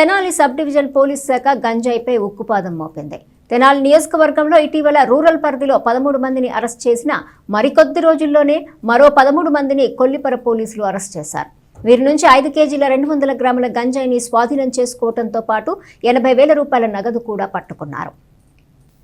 Tenali sub division police శాఖ గంజాయిపై ఉక్కుపాదం మోపింది. తెనాలి నియోజకవర్గంలో ఇటీవల రూరల్ పరిధిలో పదమూడు మందిని అరెస్ట్ చేసిన మరికొద్ది రోజుల్లోనే మరో పదమూడు మందిని కొల్లిపర పోలీసులు అరెస్ట్ చేశారు. వీరి నుంచి ఐదు కేజీల రెండు వందల గ్రాముల గంజాయిని స్వాధీనం చేసుకోవడంతో పాటు ఎనభై వేల రూపాయల నగదు కూడా పట్టుకున్నారు.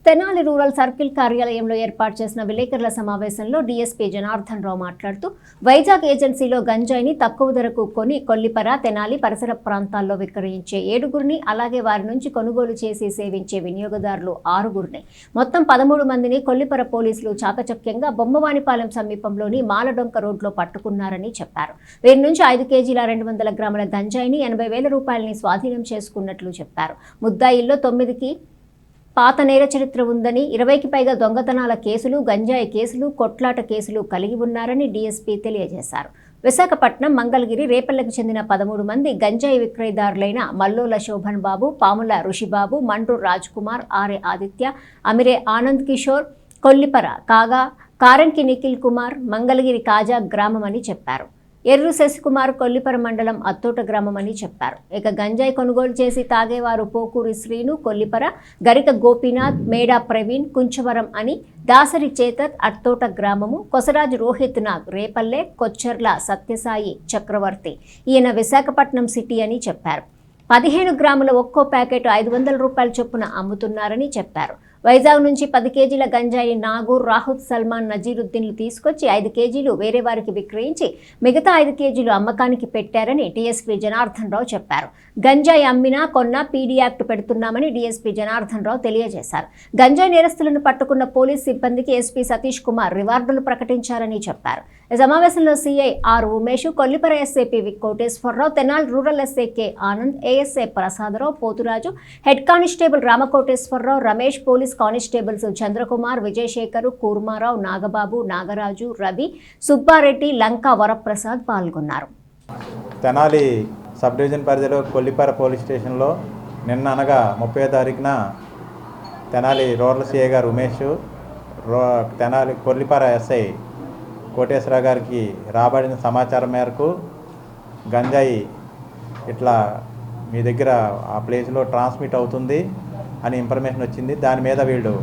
తెనాలి రూరల్ సర్కిల్ కార్యాలయంలో ఏర్పాటు చేసిన విలేకరుల సమావేశంలో డీఎస్పీ జనార్దన్ రావు మాట్లాడుతూ వైజాగ్ ఏజెన్సీలో గంజాయిని తక్కువ ధరకు కొని కొల్లిపర తెనాలి పరిసర ప్రాంతాల్లో విక్రయించే ఏడుగురిని అలాగే వారి నుంచి కొనుగోలు చేసి సేవించే వినియోగదారులు ఆరుగురిని. మొత్తం పదమూడు మందిని కొల్లిపర పోలీసులు చాకచక్యంగా బొమ్మవానిపాలెం సమీపంలోని మాలడొంక రోడ్లో పట్టుకున్నారని చెప్పారు. వీరి నుంచి ఐదు కేజీల రెండు వందల గ్రాముల గంజాయిని ఎనభై వేల రూపాయలని స్వాధీనం చేసుకున్నట్లు చెప్పారు. ముద్దాయిల్లో తొమ్మిదికి పాత నేర చరిత్ర ఉందని ఇరవైకి పైగా దొంగతనాల కేసులు గంజాయి కేసులు కొట్లాట కేసులు కలిగి ఉన్నారని డీఎస్పీ తెలియజేశారు. విశాఖపట్నం మంగళగిరి రేపల్లెకు చెందిన పదమూడు మంది గంజాయి విక్రయదారులైన మల్లోల శోభన్ బాబు పాముల ఋషిబాబు మండ్రు రాజ్ కుమార్ ఆర్ఏ ఆదిత్య అమిరే ఆనంద్ కిషోర్ కొల్లిపర కాగా కారంకి నిఖిల్ కుమార్ మంగళగిరి కాజా గ్రామం అని చెప్పారు. ఎర్రు శశికుమార్ కొల్లిపర మండలం అత్తోట గ్రామం అని చెప్పారు. ఇక గంజాయి కొనుగోలు చేసి తాగేవారు పోకూరి శ్రీను కొల్లిపర గరిక గోపీనాథ్ మేడా ప్రవీణ్ కుంచవరం అని దాసరి చేతత్ అత్తోట గ్రామము కొసరాజు రోహిత్ నాగ్ రేపల్లె కొచ్చర్ల సత్యసాయి చక్రవర్తి. ఈయన విశాఖపట్నం సిటీ అని చెప్పారు. పదిహేను గ్రాముల ఒక్కో ప్యాకెట్ ఐదు వందల రూపాయల చొప్పున అమ్ముతున్నారని చెప్పారు. వైజాగ్ నుంచి పది కేజీల గంజాయి నాగూర్ రాహుల్ సల్మాన్ నజీరుద్దీన్లు తీసుకొచ్చి ఐదు కేజీలు వేరే వారికి విక్రయించి మిగతా ఐదు కేజీలు అమ్మకానికి పెట్టారని డీఎస్పీ జనార్దన్ రావు చెప్పారు. గంజాయి అమ్మినా కొన్నా పీడీ యాక్ట్ పెడుతున్నామని డీఎస్పీ జనార్దన్ రావు తెలియజేశారు. గంజాయి నేరస్తులను పట్టుకున్న పోలీస్ సిబ్బందికి ఎస్పీ సతీష్ కుమార్ రివార్డులు ప్రకటించారని చెప్పారు. సమావేశంలో CI R Umesh Kollipara SI PV Koteswara Rao Tenali rural SA K Anand ASA Prasada Rao Poturaju head constable Ramakoteswara Rao Ramesh police constables Chandrakumar Vijayasekhar Kurma Rao Nagababu Nagaraju Ravi Subba Reddy Lanka Varaprasad పాల్గొన్నారు. Tenali sub division పరిధిలో Kollipara police స్టేషన్లో నిన్న అనగా ముప్పై తారీఖున Tenali rural CI గారు ఉమేష్ రో Tenali Kollipara SI Koteswara గారికి రాబడిన సమాచారం మేరకు గంజాయి ఇట్లా మీ దగ్గర ఆ ప్లేస్లో ట్రాన్స్మిట్ అవుతుంది అని ఇన్ఫర్మేషన్ వచ్చింది. దాని మీద వీళ్ళు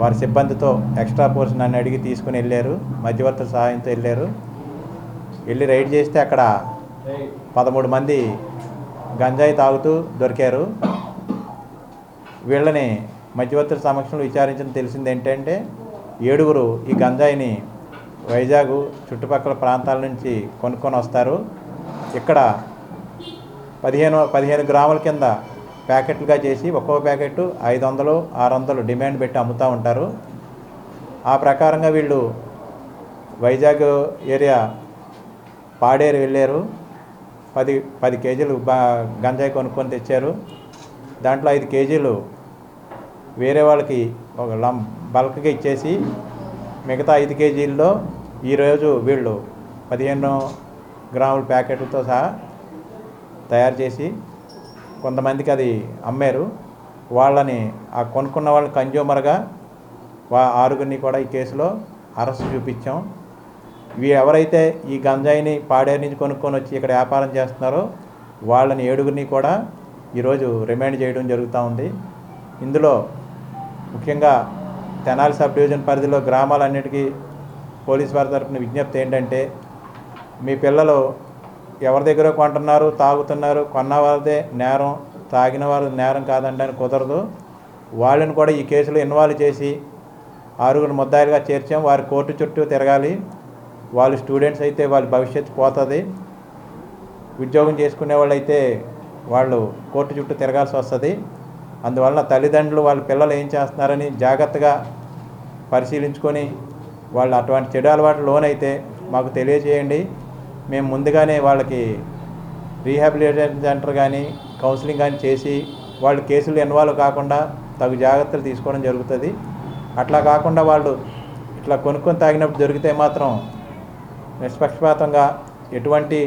వారి సిబ్బందితో ఎక్స్ట్రా పోర్షన్ నన్ను అడిగి తీసుకుని వెళ్ళారు. మధ్యవర్తుల సహాయంతో వెళ్ళారు. వెళ్ళి రైడ్ చేస్తే అక్కడ పదమూడు మంది గంజాయి తాగుతూ దొరికారు. వీళ్ళని మధ్యవర్తుల సమక్షంలో విచారించిన తెలిసింది ఏంటంటే ఏడుగురు ఈ గంజాయిని వైజాగ్ చుట్టుపక్కల ప్రాంతాల నుంచి కొనుక్కొని వస్తారు. ఇక్కడ పదిహేను పదిహేను గ్రాముల కింద ప్యాకెట్లుగా చేసి ఒక్కో ప్యాకెట్ ఐదు వందలు ఆరు వందలు డిమాండ్ పెట్టి అమ్ముతూ ఉంటారు. ఆ ప్రకారంగా వీళ్ళు వైజాగ్ ఏరియా పాడేరు వెళ్ళారు. పది పది కేజీలు బా గంజాయి కొనుక్కొని తెచ్చారు. దాంట్లో ఐదు కేజీలు వేరే వాళ్ళకి ఒక లం బల్క్గా ఇచ్చేసి మిగతా ఐదు కేజీల్లో ఈరోజు వీళ్ళు పదిహేను గ్రాముల ప్యాకెట్లతో సహా తయారు చేసి కొంతమందికి అది అమ్మారు. వాళ్ళని ఆ కొనుక్కున్న వాళ్ళని కన్జ్యూమర్గా వా ఆరుగురిని కూడా ఈ కేసులో అరెస్ట్ చూపించాం. ఇవి ఎవరైతే ఈ గంజాయిని పాడేరు నుంచి కొనుక్కొని వచ్చి ఇక్కడ వ్యాపారం చేస్తున్నారో వాళ్ళని ఏడుగురిని కూడా ఈరోజు రిమైండ్ చేయడం జరుగుతూ ఉంది. ఇందులో ముఖ్యంగా తెనాలి సబ్ డివిజన్ పరిధిలో గ్రామాలన్నిటికీ పోలీస్ వారి తరఫున విజ్ఞప్తి ఏంటంటే మీ పిల్లలు ఎవరి దగ్గర కొంటున్నారు తాగుతున్నారు కొన్న వారిదే నేరం తాగిన వారు నేరం కాదండి అని కుదరదు. వాళ్ళని కూడా ఈ కేసులో ఇన్వాల్వ్ చేసి ఆరుగురు ముద్దాయిలుగా చేర్చాం. వారి కోర్టు చుట్టూ తిరగాలి. వాళ్ళు స్టూడెంట్స్ అయితే వాళ్ళ భవిష్యత్తు పోతుంది. ఉద్యోగం చేసుకునే వాళ్ళు అయితే వాళ్ళు కోర్టు చుట్టూ తిరగాల్సి వస్తుంది. అందువలన తల్లిదండ్రులు వాళ్ళ పిల్లలు ఏం చేస్తున్నారని జాగ్రత్తగా పరిశీలించుకొని వాళ్ళు అటువంటి చెడు అలవాటు లోనైతే మాకు తెలియజేయండి. మేము ముందుగానే వాళ్ళకి రీహాబిలిటేషన్ సెంటర్ కానీ కౌన్సిలింగ్ కానీ చేసి వాళ్ళు కేసులు ఇన్వాల్వ్ కాకుండా తగు జాగ్రత్తలు తీసుకోవడం జరుగుతుంది. అట్లా కాకుండా వాళ్ళు ఇట్లా కొనుక్కొని తాగినప్పుడు దొరికితే మాత్రం నిష్పక్షపాతంగా ఎటువంటి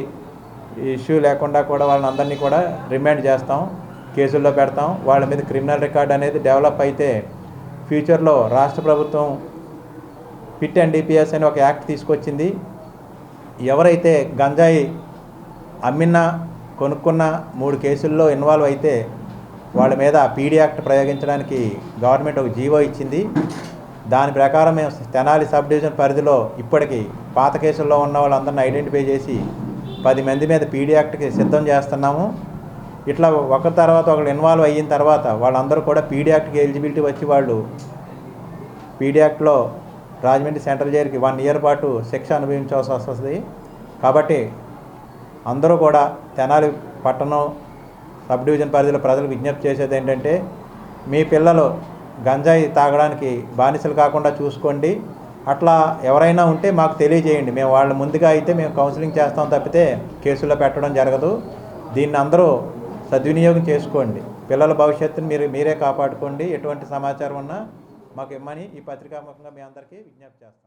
ఇష్యూ లేకుండా కూడా వాళ్ళని అందరినీ కూడా రిమాండ్ చేస్తాం కేసుల్లో పెడతాం. వాళ్ళ మీద క్రిమినల్ రికార్డ్ అనేది డెవలప్ అయితే ఫ్యూచర్లో రాష్ట్ర ప్రభుత్వం పిట్ అండ్ డిపిఎస్ అని ఒక యాక్ట్ తీసుకొచ్చింది. ఎవరైతే గంజాయి అమ్మినా కొనుక్కున్న మూడు కేసుల్లో ఇన్వాల్వ్ అయితే వాళ్ళ మీద పీడీ యాక్ట్ ప్రయోగించడానికి గవర్నమెంట్ ఒక జీవో ఇచ్చింది. దాని ప్రకారం మేము తెనాలి సబ్ డివిజన్ పరిధిలో ఇప్పటికీ పాత కేసుల్లో ఉన్న వాళ్ళందరిని ఐడెంటిఫై చేసి పది మంది మీద పీడీ యాక్ట్కి సిద్ధం చేస్తున్నాము. ఇట్లా ఒకరి తర్వాత ఒకరు ఇన్వాల్వ్ అయిన తర్వాత వాళ్ళందరూ కూడా పీడీ యాక్ట్కి ఎలిజిబిలిటీ వచ్చి వాళ్ళు పీడీ యాక్ట్లో రాజమండ్రి సెంట్రల్ జైలుకి వన్ ఇయర్ పాటు శిక్ష అనుభవించాల్సి వస్తుంది. కాబట్టి అందరూ కూడా తెనాలి పట్టణం సబ్ డివిజన్ పరిధిలో ప్రజలకు విజ్ఞప్తి చేసేది ఏంటంటే మీ పిల్లలు గంజాయి తాగడానికి బానిసలు కాకుండా చూసుకోండి. అట్లా ఎవరైనా ఉంటే మాకు తెలియజేయండి. మేము వాళ్ళ ముందుగా అయితే మేము కౌన్సిలింగ్ చేస్తాం తప్పితే కేసుల్లో పెట్టడం జరగదు. దీన్ని అందరూ సద్వినియోగం చేసుకోండి. పిల్లల భవిష్యత్తుని మీరు మీరే కాపాడుకోండి. ఎటువంటి సమాచారం ఉన్నా మాకు ఇమ్మని ఈ పత్రికాముఖంగా మీ అందరికీ విజ్ఞప్తి చేస్తాం.